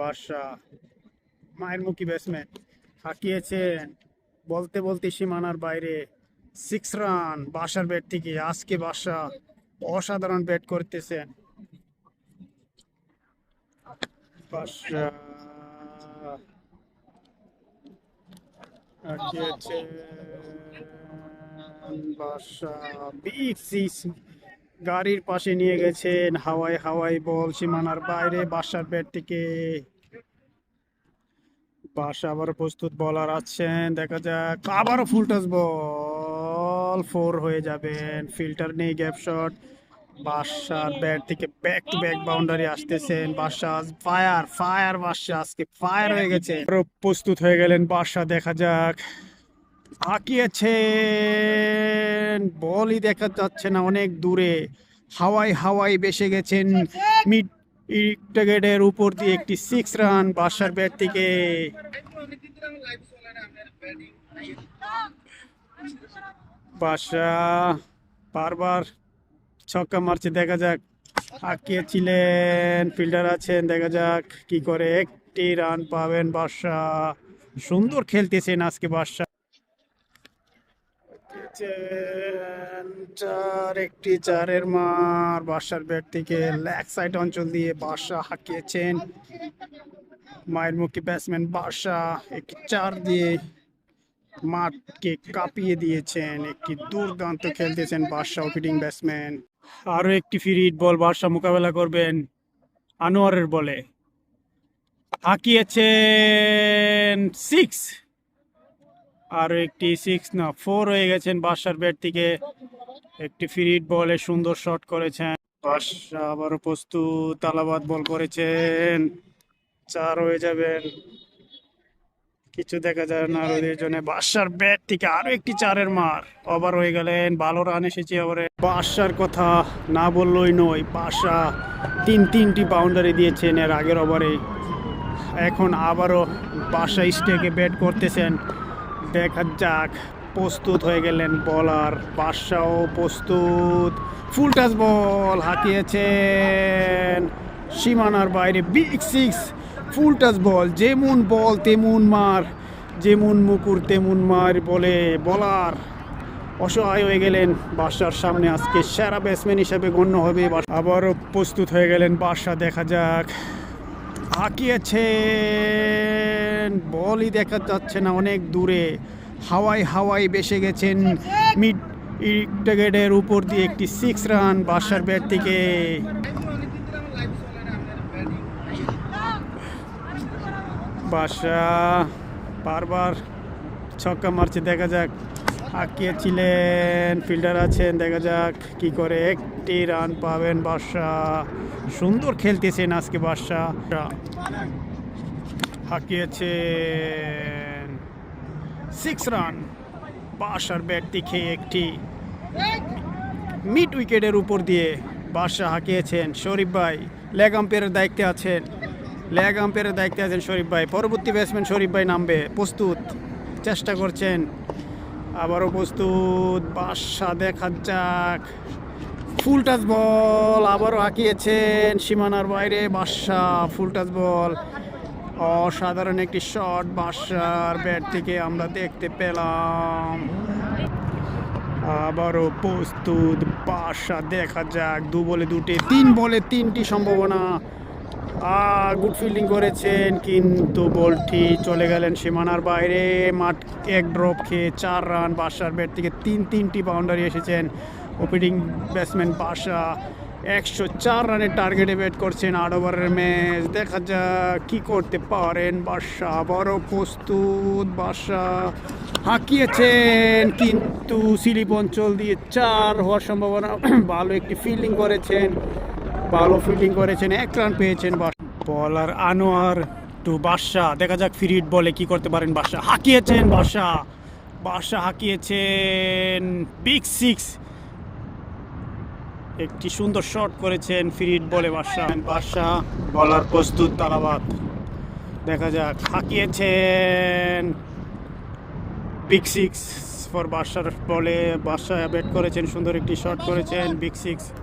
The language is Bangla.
বাদশাহ, মায়ের মুখী ব্যাটসম্যান হাঁকিয়েছেন। বলতে বলতে সীমানার বাইরে সিক্স রান বাসার ব্যাট থেকে আজকে বাসা অসাধারণ ব্যাট করতেছেন। বাসা বিগ সিক্স গাড়ির পাশে নিয়ে গেছেন। হাওয়াই হাওয়াই বল, সীমানার বাইরে, বাসার ব্যাট থেকে। বাসা আবার প্রস্তুত বলার আছেন, দেখা যাক। আবারও ফুল টাচ বল ফোর হয়ে যাবেন। ফিল্টার নেই গ্যাপ শট বাসার ব্যাট থেকে ব্যাক টু ব্যাক বাউন্ডারি আসতেছেন। বাসা ফায়ার ফায়ার বাসা আজকে ফায়ার হয়ে গেছে। প্রস্তুত হয়ে গেলেন বাসা, দেখা যাক। হাঁকিয়েছেন বলই দেখা যাচ্ছে না অনেক দূরে। হাওয়াই হাওয়াই বেসে গেছেন মিড উইকেটের উপর দিয়ে একটি সিক্স রান বাসার ব্যাট থেকে। বাসা বারবার ছক্কা মারছে, দেখা যাক। আঁকিয়েছিলেন ফিল্ডার আছেন, দেখা যাক কি করে। একটি রান পাবেন বাসা। সুন্দর খেলতেছেন আজকে চার, একটি চারের মার। বাসার ব্যাট থেকে লেগ সাইড অঞ্চল দিয়ে বাসা হাঁকিয়েছেন। মায়ের মুখী ব্যাটসম্যান বাসা একটি চার দিয়ে মাঠকে কাঁপিয়ে দিয়েছেন। একটি দুর্দান্ত খেলতেছেন বাদশাহ ওপেনিং ব্যাটসম্যান আরও একটি ফিরিট বল বাদশাহ মোকাবেলা করবেন আনোয়ারের বলে। হাঁকিয়েছেন সিক্স আরও একটি সিক্স না ফোর হয়ে গেছেন বাদশার ব্যাট থেকে। একটি ফিরিট বলে সুন্দর শট করেছেন। বাদশাহ আবারও প্রস্তুত তালাবাদ বল করেছেন। চার হয়ে যাবেন। কিছু দেখা যায় না আর ওদের জন্য। বাদশার ব্যাট থেকে আরও একটি চারের মার। ওভার হয়ে গেলেন, ভালো রান এসেছে ওভারে। বাদশার কথা না বললই নয় বাদশা তিন তিনটি বাউন্ডারি দিয়েছেন এর আগের ওভারে। এখন আবারও বাদশা স্টেকে ব্যাট করতেছেন। দেখা যাক, প্রস্তুত হয়ে গেলেন বলার বাদশাও প্রস্তুত। ফুল টাচ বল হাঁকিয়েছেন। সীমানার বাইরে big six full touch ball যেমন বল তেমন মার, যেমন মুকুর তেমন মার বলে বলার অসহায় হয়ে গেলেন বাদশার সামনে। আজকে সেরা ব্যাটসম্যান হিসেবে গণ্য হবে। আবারও প্রস্তুত হয়ে গেলেন বাদশা, দেখা যাক। হাঁকিয়েছেন বলই দেখা যাচ্ছে না, অনেক দূরে। হাওয়াই হাওয়াই বেসে গেছেন মিড উইকেটের উপর দিয়ে একটি সিক্স রান বাসার ব্যাট থেকে। বাসা বারবার ছক্কা মারছে, দেখা যাক। আঁকিয়েছিলেন ফিল্ডার আছেন, দেখা যাক কি করে একটি রান পাবেন বাদশা। সুন্দর খেলতেছেন আজকে বাদশা। হাঁকিয়েছেন। সিক্স রান বাসার ব্যাট দেখে একটি মিড উইকেটের উপর দিয়ে বাদশা হাঁকিয়েছেন শরীফ ভাই। লেগ আম্পায়ারের দায়িত্বে আছেন। লেগ আম্পায়ারের দায়িত্বে আছেন শরীফ ভাই। পরবর্তী ব্যাটসম্যান শরীফ ভাই নামবে। প্রস্তুত। চেষ্টা করছেন। আবারও প্রস্তুত। বাদশা দেখা যাক। ফুল টাচ বল আবারও হাঁকিয়েছেন। সীমানার বাইরে বাদশা ফুল টাচ বল অসাধারণ একটি শট বাদশার ব্যাট থেকে আমরা দেখতে পেলাম। আবারও প্রস্তুত বাসা দেখা যাক, দু বলে দুটি, তিন বলে তিনটি সম্ভাবনা। গুড ফিল্ডিং করেছেন, কিন্তু বলটি চলে গেলেন সীমানার বাইরে। মাঠ এক ড্রপ খেয়ে চার রান বাসার ব্যাট থেকে তিন, তিনটি বাউন্ডারি এসেছেন। ওপেনিং ব্যাটসম্যান বাসা একশো চার রানের টার্গেটে ব্যাট করছেন আট ওভারের ম্যাচ দেখা যাক কি করতে পারেন। বাদশাহ বড় প্রস্তুত। বাদশাহ হাঁকিয়েছেন, কিন্তু সিলিপ অঞ্চল দিয়ে চার হওয়ার সম্ভাবনা। ভালো একটি ফিল্ডিং করেছেন। ভালো ফিল্ডিং করেছেন। এক রান পেয়েছেন বলার আনোয়ার টু বাদশাহ দেখা যাক ফিরিট বলে কি করতে পারেন বাদশাহ হাঁকিয়েছেন বাদশাহ বাদশা হাঁকিয়েছেন। বিগ সিক্স একটি সুন্দর শট করেছেন ফিরিট বলে বাদশা বাদশা বলার প্রস্তুত তালাবাদ। দেখা যাক, হাঁকিয়েছেন বিগ সিক্স ফর বাদশার বলে বাদশা ব্যাট করেছেন, সুন্দর একটি শট করেছেন বিগ সিক্স